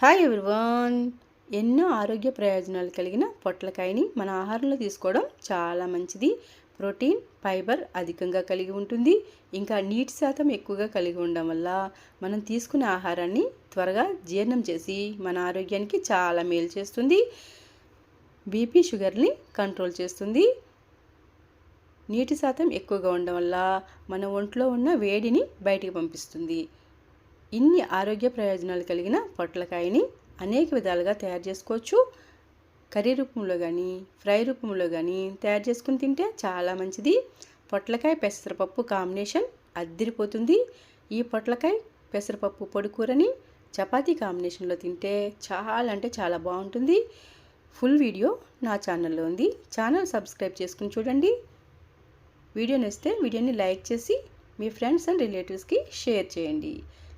Hi everyone ఎన్నో ఆరోగ్య ప్రయోజనాలు కలిగిన పొట్లకాయని మన ఆహారంలో తీసుకోవడం చాలా మంచిది. ప్రోటీన్ ఫైబర్ అధికంగా కలిగి ఉంటుంది. ఇంకా నీటి శాతం ఎక్కువగా కలిగి ఉండడం వల్ల మనం తీసుకునే ఆహారాన్ని త్వరగా జీర్ణం చేసి మన ఆరోగ్యానికి చాలా మేలు చేస్తుంది. బీపీ షుగర్ని కంట్రోల్ చేస్తుంది. నీటి శాతం ఎక్కువగా ఉండడం వల్ల మన ఒంట్లో ఉన్న వేడిని బయటికి పంపిస్తుంది. ఇన్ని ఆరోగ్య ప్రయోజనాలు కలిగిన పొట్లకాయని అనేక విధాలుగా తయారు చేసుకోవచ్చు. కర్రీ రూపంలో కానీ ఫ్రై రూపంలో కానీ తయారు చేసుకుని తింటే చాలా మంచిది. పొట్లకాయ పెసరపప్పు కాంబినేషన్ అద్దిరిపోతుంది. ఈ పొట్లకాయ పెసరపప్పు పొడి కూరని చపాతీ కాంబినేషన్లో తింటే చాలా అంటే చాలా బాగుంటుంది. ఫుల్ వీడియో నా ఛానల్లో ఉంది. ఛానల్ సబ్స్క్రైబ్ చేసుకుని చూడండి. వీడియో నచ్చితే వీడియోని లైక్ చేసి మీ ఫ్రెండ్స్ అండ్ రిలేటివ్స్కి షేర్ చేయండి.